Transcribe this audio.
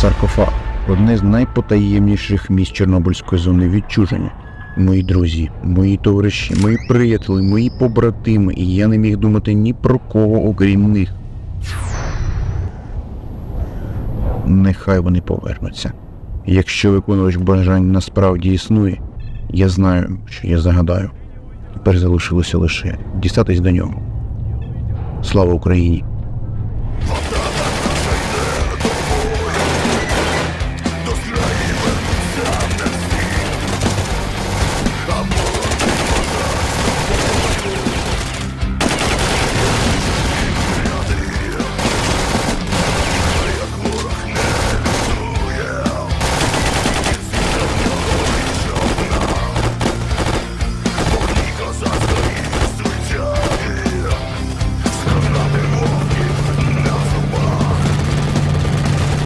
Саркофаг одне з найпотаємніших місць Чорнобильської зони відчуження. Мої друзі, мої товариші, мої приятелі, мої побратими, і я не міг думати ні про кого, окрім них. Нехай вони повернуться. Якщо виконувач бажань насправді існує, я знаю, що я загадаю. Тепер залишилося лише дістатись до нього. Слава Україні!